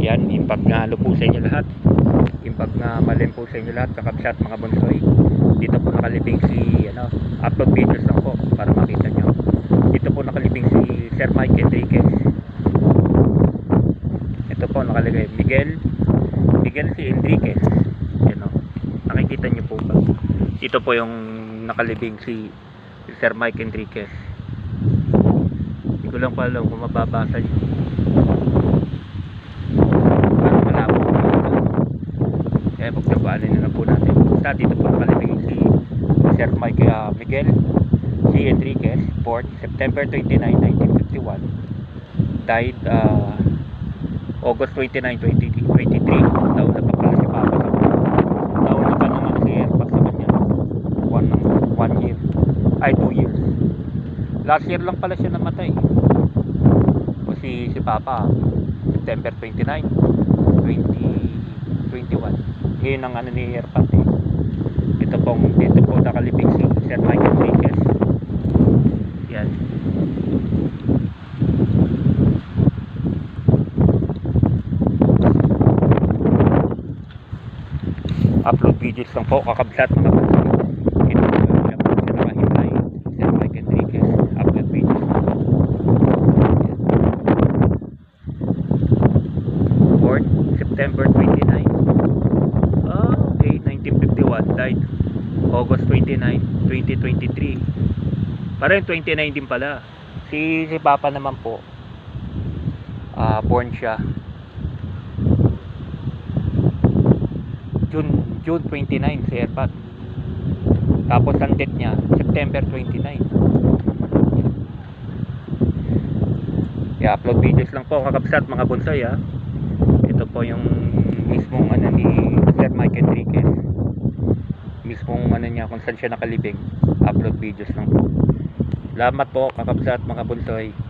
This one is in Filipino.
Yan, impact nga halo po sa inyo lahat. Impact nga malim po sa inyo lahat, kakabsat mga bonsoy. Dito po nakalibing si, ano, upload videos lang po para makita nyo. Dito po nakalibing si Sir Mike Enriquez. Ito po nakalagay, Miguel, Miguel si Enriquez. Yan o, nakikita nyo po ba? Dito po yung nakalibing si Sir Mike Enriquez. Hindi ko lang pa alam kung mababasa nyo. Parang malabo po ito. Pagkabaanin na po natin. Basta dito po nakalibing si Sir Mike ah, Miguel C. Enriquez, 4th September 29, 1951. Died ah, August 29, 2023. Nauna pa pala si Papa sa Nauna pa naman si Airpac sa kanya. One, one year. Ay, two years. Last year lang pala siya namatay. O si, si Papa, September 29, lagi ng ano ni airpot eh. ito pong dito po nakalibig si Sir Michael Vickers yan. Upload videos lang po kakabsat mga kapatid. September 29 1951 died August 29 2023 parang 29 din pala si si Papa naman po ah born siya June June 29 si Airpat. Tapos ang date niya September 29. I-upload videos lang po kakabsat mga bonsai ha. Ito po yung mismong ano ni Sir Mike Enriquez. Mismong ano niya kung saan siya nakalibing. Upload videos lang po. Salamat po kakabsat mga bonsai.